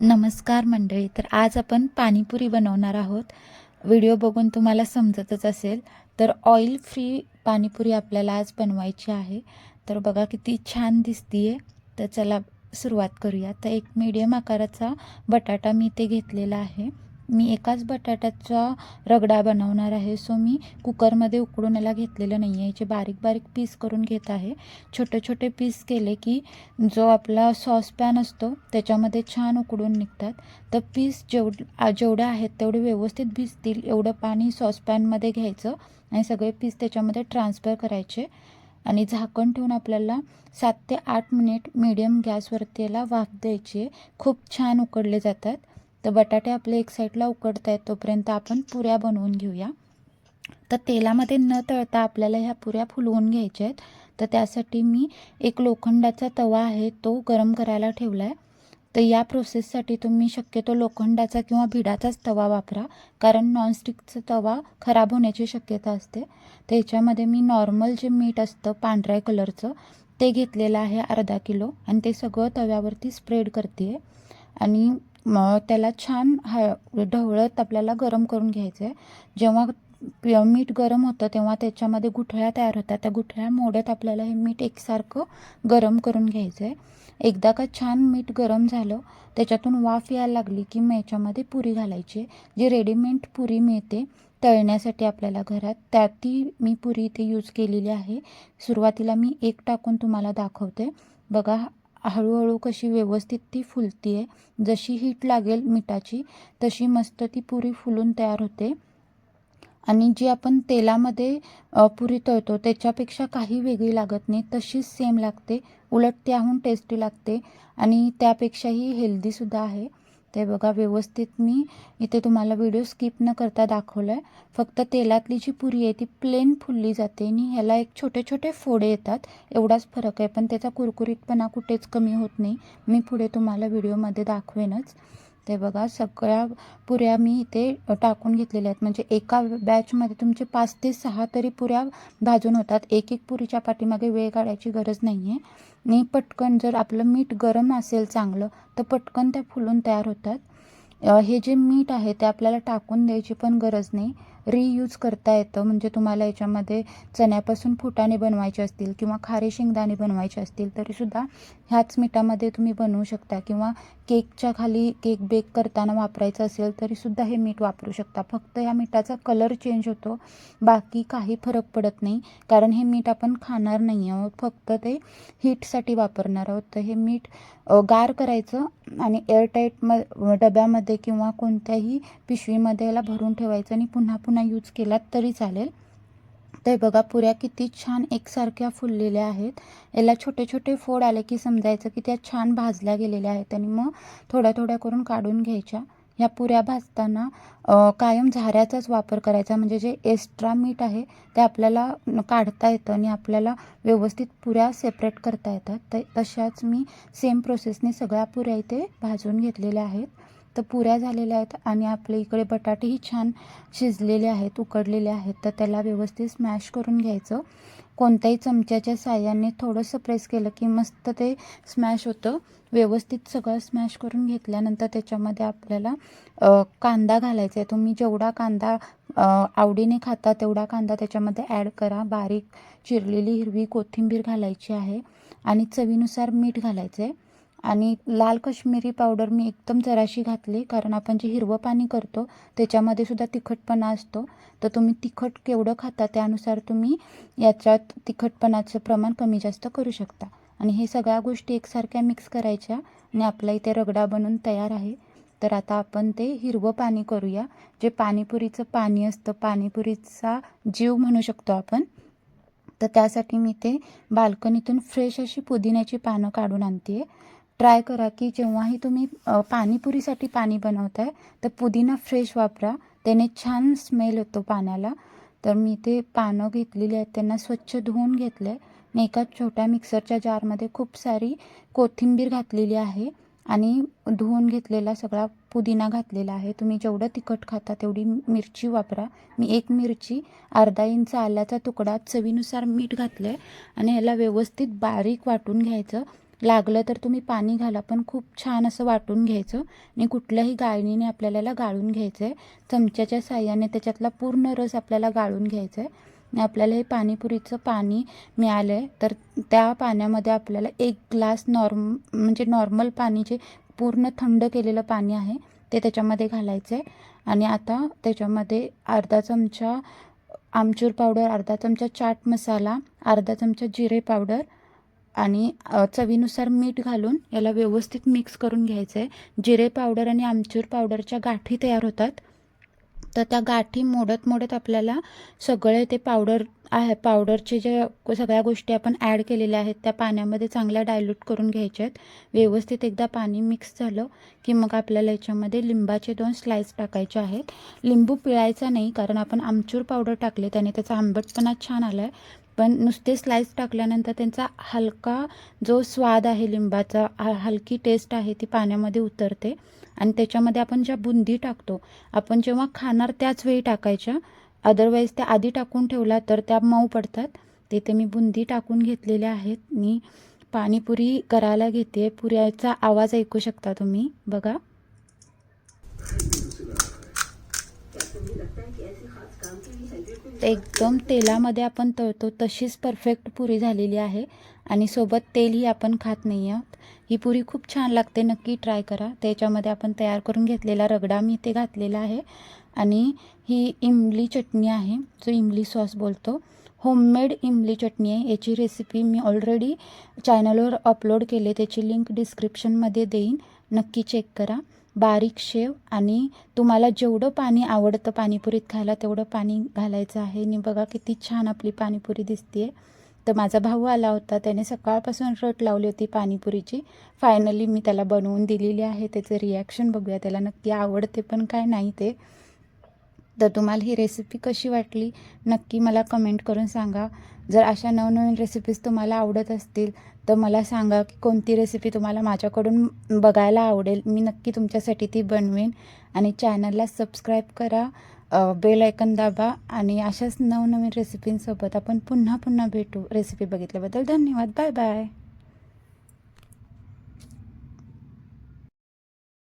नमस्कार मंडळी तर आज आपण पाणीपुरी बनवणार आहोत. व्हिडिओ बघून तुम्हाला समजतच असेल. तर ऑइल फ्री पाणीपुरी आपल्याला आज बनवायची आहे. तर बघा किती छान दिसतीये. तर चला सुरुवात करूया. तर एक मीडियम आकाराचा बटाटा मी इथे घेतलेला आहे. मी एकाच बटाट्याचा रगडा बनवणार आहे. सो मी कुकरमध्ये उकडून याला घेतलेलं नाही आहे याचे बारीक बारीक पीस करून घेत आहे. छोटे छोटे पीस केले की जो आपला सॉस पॅन असतो त्याच्यामध्ये छान उकडून निघतात. तर पीस जेवढ जेवढे आहेत तेवढे व्यवस्थित भिजतील. एवढं पाणी सॉसपॅनमध्ये घ्यायचं आणि सगळे पीस त्याच्यामध्ये ट्रान्सफर करायचे. आणि झाकण ठेवून आपल्याला सात ते आठ मिनिट मीडियम गॅसवरती याला वाफ द्यायची. खूप छान उकडले जातात. तर बटाटे आपले एक साईडला उकडत आहेत तोपर्यंत आपण पुऱ्या बनवून घेऊया. तर तेलामध्ये न तळता आपल्याला ह्या पुऱ्या फुलवून घ्यायच्या आहेत. तर त्यासाठी मी एक लोखंडाचा तवा आहे तो गरम करायला ठेवला आहे तर या प्रोसेससाठी तुम्ही शक्यतो लोखंडाचा किंवा भिडाचाच तवा वापरा कारण नॉनस्टिकचा तवा खराब होण्याची शक्यता असते. तर ह्याच्यामध्ये मी नॉर्मल जे मीठ असतं पांढऱ्या कलरचं ते घेतलेलं आहे अर्धा किलो. आणि ते सगळं तव्यावरती स्प्रेड करते आणि मग त्याला छान ह ढवळत आपल्याला गरम करून घ्यायचं आहे जेव्हा मीठ गरम होतं तेव्हा त्याच्यामध्ये गुठळ्या तयार होतात. त्या गुठळ्या मोडत आपल्याला हे मीठ एकसारखं गरम करून घ्यायचं आहे एकदा का छान मीठ गरम झालं त्याच्यातून वाफ यायला लागली की मग याच्यामध्ये पुरी घालायची. जी रेडीमेड पुरी मिळते तळण्यासाठी आपल्याला घरात त्या ती मी पुरी इथे यूज केलेली आहे. सुरुवातीला मी एक टाकून तुम्हाला दाखवते. बघा हळूहळू कशी व्यवस्थित ती फुलती आहे जशी हीट लागेल मिठाची तशी मस्त ती पुरी फुलून तयार होते. आणि जी आपण तेलामध्ये पुरी तळतो त्याच्यापेक्षा काही वेगळी लागत नाही तशीच सेम लागते उलट त्याहून टेस्टी लागते. आणि त्यापेक्षाही हेल्दीसुद्धा आहे. ते बघा व्यवस्थित. मी इथे तुम्हाला व्हिडिओ स्किप न करता दाखवलं आहे फक्त तेलातली जी पुरी आहे ती प्लेन फुलली जाते आणि ह्याला एक छोटे छोटे फोडे येतात. एवढाच फरक आहे पण त्याचा कुरकुरीतपणा कुठेच कमी होत नाही. मी पुढे तुम्हाला व्हिडिओमध्ये दाखवेनच. ते बघा सगळ्या पुऱ्या मी इथे टाकून घेतलेल्या आहेत. म्हणजे एका बॅचमध्ये तुमचे पाच ते सहा तरी पुऱ्या भाजून होतात. एक एक पुरीच्या पाठीमागे वेळ काढायची गरज नाही आहे आणि पटकन जर आपलं मीठ गरम असेल चांगलं तर पटकन त्या फुलून तयार होतात. हे जे मीठ आहे ते आपल्याला टाकून द्यायची पण गरज नाही. रियूज करता येतं. म्हणजे तुम्हाला याच्यामध्ये चण्यापासून फुटाणे बनवायचे असतील किंवा खारे शेंगदाणे बनवायचे असतील तरीसुद्धा ह्याच मिठामध्ये तुम्ही बनवू शकता. किंवा केकच्या खाली केक बेक करताना वापरायचं असेल तरीसुद्धा हे मीठ वापरू शकता. फक्त या मिठाचा कलर चेंज होतो. बाकी काही फरक पडत नाही. कारण हे मीठ आपण खाणार नाही आहोत. फक्त ते हीटसाठी वापरणार आहोत. तर हे मीठ गार करायचं आणि एअरटाईट म डब्यामध्ये किंवा कोणत्याही पिशवीमध्ये याला भरून ठेवायचं आणि पुन्हा पुन्हा यूज केलात तरी चालेल. ते बघा पुऱ्या किती छान एकसारख्या फुललेल्या आहेत. याला छोटे छोटे फोड आले की समजायचं की त्या छान भाजल्या गेलेल्या आहेत आणि मग थोड्या थोड्या करून काढून घ्यायच्या. ह्या पुऱ्या भाजताना कायम झाऱ्याचाच वापर करायचा. म्हणजे जे एक्स्ट्रा मीठ आहे ते आपल्याला काढता येतं आणि आपल्याला व्यवस्थित पुऱ्या सेपरेट करता येतात. तर तशाच मी सेम प्रोसेसने सगळ्या पुऱ्या इथे भाजून घेतलेल्या आहेत. तर पुऱ्या झालेल्या आहेत आणि आपल्या इकडे बटाटेही छान शिजलेले आहेत उकडलेले आहेत. तर त्याला व्यवस्थित स्मॅश करून घ्यायचं. कोणत्याही चमच्याच्या साह्याने थोडंसं प्रेस केलं की मस्त ते स्मॅश होतं. व्यवस्थित सगळं स्मॅश करून घेतल्यानंतर त्याच्यामध्ये आपल्याला कांदा घालायचा आहे. तुम्ही जेवढा कांदा आवडीने खाता तेवढा कांदा त्याच्यामध्ये ॲड करा. बारीक चिरलेली हिरवी कोथिंबीर घालायची आहे आणि चवीनुसार मीठ घालायचं आहे आणि लाल कश्मीरी पावडर मी एकदम जराशी घातली कारण आपण जे हिरवं पाणी करतो त्याच्यामध्ये सुद्धा तिखटपणा असतो. तर तुम्ही तिखट केवढं खाता त्यानुसार तुम्ही याच्यात तिखटपणाचं प्रमाण कमी जास्त करू शकता. आणि हे सगळ्या गोष्टी एकसारख्या मिक्स करायच्या आणि आपल्या इथे रगडा बनून तयार आहे. तर आता आपण ते हिरवं पाणी करूया जे पाणीपुरीचं पाणी असतं पाणीपुरीचा जीव म्हणू शकतो आपण. तर त्यासाठी मी ते बाल्कनीतून फ्रेश अशी पुदिन्याची पानं काढून आणते आहे ट्राय करा की जेव्हाही तुम्ही पाणीपुरीसाठी पाणी बनवताय तर पुदिना फ्रेश वापरा. त्याने छान स्मेल येतो पाण्याला. तर मी ते पानं घेतलेली आहेत त्यांना स्वच्छ धुवून घेतले आणि एका छोट्या मिक्सरच्या जारमध्ये खूप सारी कोथिंबीर घातलेली आहे आणि धुवून घेतलेला सगळा पुदिना घातलेला आहे. तुम्ही जेवढं तिखट खाता तेवढी मिरची वापरा. मी एक मिरची अर्धा इंच आल्याचा तुकडा चवीनुसार मीठ घातलं आहे आणि याला व्यवस्थित बारीक वाटून घ्यायचं. लागलं तर तुम्ही पाणी घाला पण खूप छान असं वाटून घ्यायचं. आणि कुठल्याही गाळणीने आपल्याला याला गाळून घ्यायचं आहे चमच्याच्या साह्याने त्याच्यातला पूर्ण रस आपल्याला गाळून घ्यायचा आहे आणि आपल्याला हे पाणीपुरीचं पाणी मिळालं आहे तर त्या पाण्यामध्ये आपल्याला एक ग्लास नॉर्म म्हणजे नॉर्मल पाणी जे पूर्ण थंड केलेलं पाणी आहे ते त्याच्यामध्ये घालायचं आहे आणि आता त्याच्यामध्ये अर्धा चमचा आमचूर पावडर अर्धा चमचा चाट मसाला अर्धा चमचा जिरे पावडर आणि चवीनुसार मीठ घालून याला व्यवस्थित मिक्स करून घ्यायचं आहे जिरे पावडर आणि आमचूर पावडरच्या गाठी तयार होतात. तर त्या गाठी मोडत मोडत आपल्याला सगळे ते पावडर आहे पावडरचे जे सगळ्या गोष्टी आपण ॲड केलेल्या आहेत त्या पाण्यामध्ये चांगल्या डायल्यूट करून घ्यायच्या आहेत. व्यवस्थित एकदा पाणी मिक्स झालं की मग आपल्याला याच्यामध्ये लिंबाचे दोन स्लाईस टाकायचे आहेत. लिंबू पिळायचा नाही कारण आपण आमचूर पावडर टाकले त्याने त्याचा आंबटपणा छान आला आहे पण नुसते स्लाईस टाकल्यानंतर त्यांचा हलका जो स्वाद आहे लिंबाचा हलकी टेस्ट आहे ती पाण्यामध्ये उतरते. आणि त्याच्यामध्ये आपण ज्या बुंदी टाकतो आपण जेव्हा खाणार त्याच वेळी टाकायच्या. अदरवाईज त्या आधी टाकून ठेवला तर त्या मऊ पडतात. तिथे मी बुंदी टाकून घेतलेल्या आहेत. मी पाणीपुरी करायला घेते. पुऱ्याचा आवाज ऐकू शकता तुम्ही. बघा. एकदम तेलामध्ये आपण तळतो तशीच परफेक्ट पुरी झालेली आहे. आणि सोबत तेलही आपण खात नाही आहोत ही पुरी खूप छान लागते नक्की ट्राय करा. त्याच्यामध्ये आपण तयार करून घेतलेला रगडा मी ते घातलेला आहे. आणि ही इमली चटणी आहे जो इमली सॉस बोलतो. होममेड इमली चटणी आहे. याची रेसिपी मी ऑलरेडी चॅनलवर अपलोड केले त्याची लिंक डिस्क्रिप्शनमध्ये देईन. नक्की चेक करा. बारीक शेव आणि तुम्हाला जेवढं पाणी आवडतं पाणीपुरीत खायला तेवढं पाणी घालायचं आहे. आणि बघा किती छान आपली पाणीपुरी दिसते तर माझा भाऊ आला होता त्याने सकाळपासून रट लावली होती पाणीपुरीची. फायनली मी त्याला बनवून दिलेली आहे त्याचं रिॲक्शन बघूया त्याला नक्की आवडते पण काय नाही ते. तर तुम्हाला ही रेसिपी कशी वाटली? नक्की मला कमेंट करून सांगा. जर अशा नवनवीन रेसिपीज तुम्हाला आवडत असतील तर मला सांगा की कोणती रेसिपी तुम्हाला माझ्याकडून बघायला आवडेल. मी नक्की तुमच्यासाठी ती बनवेन. आणि चॅनलला सबस्क्राईब करा बेल ऐकन दाबा आणि अशाच नवनवीन रेसिपींसोबत आपण पुन्हा पुन्हा भेटू. रेसिपी बघितल्याबद्दल धन्यवाद. Bye bye